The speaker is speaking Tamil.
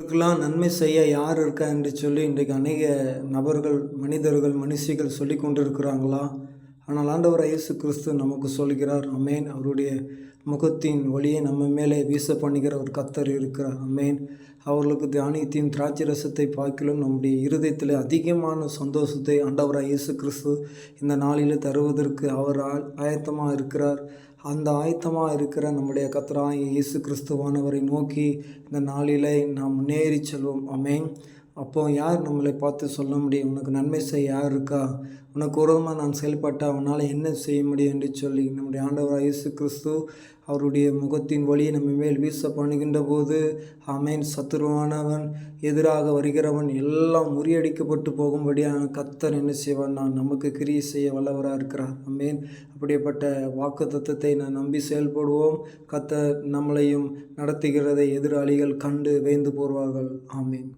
இதுக்கெல்லாம் நன்மை செய்ய யார் இருக்கா என்று சொல்லி இன்றைக்கு அநேக நபர்கள் மனிதர்கள் மனுஷிகள் சொல்லி கொண்டு இருக்கிறாங்களா ஆனால் ஆண்டவர் இயேசு கிறிஸ்து நமக்கு சொல்கிறார் அமேன் அவருடைய முகத்தின் ஒளியை நம்ம மேலே வீச பண்ணுகிற ஒரு கத்தர் இருக்கிறார் அமேன் அவர்களுக்கு தியானியத்தின் திராட்சை ரசத்தை பார்க்கலும் நம்முடைய இருதயத்தில் அதிகமான சந்தோஷத்தை ஆண்டவராக இயேசு கிறிஸ்து இந்த நாளில் தருவதற்கு அவர் ஆயத்தமாக இருக்கிறார். அந்த ஆயத்தமாக இருக்கிற நம்முடைய கத்தராய் இயேசு கிறிஸ்துவானவரை நோக்கி இந்த நாளில் நாம் முன்னேறி செல்வோம் அமேன் அப்போ யார் நம்மளை பார்த்து சொல்ல முடியும்? உனக்கு நன்மை செய்ய யார் இருக்கா? உனக்கு உரமாக நான் செயல்பட்டால் அவனால் என்ன செய்ய முடியும் என்று சொல்லி நம்முடைய ஆண்டவர் இயேசு கிறிஸ்து அவருடைய முகத்தின் வழியை நம்ம மேல் வீச பண்ணுகின்ற போது அமேன் சத்துருவானவன் எதிராக வருகிறவன் எல்லாம் முறியடிக்கப்பட்டு போகும்படியான கத்தர் என்ன செய்வான் நான் நமக்கு கிரியை செய்ய வல்லவராக இருக்கிறார். அமேன் அப்படிப்பட்ட வாக்கு தத்துவத்தை நான் நம்பி செயல்படுவோம். கத்தர் நம்மளையும் நடத்துகிறதை எதிராளிகள் கண்டு வேந்து போர்வார்கள். ஆமேன்.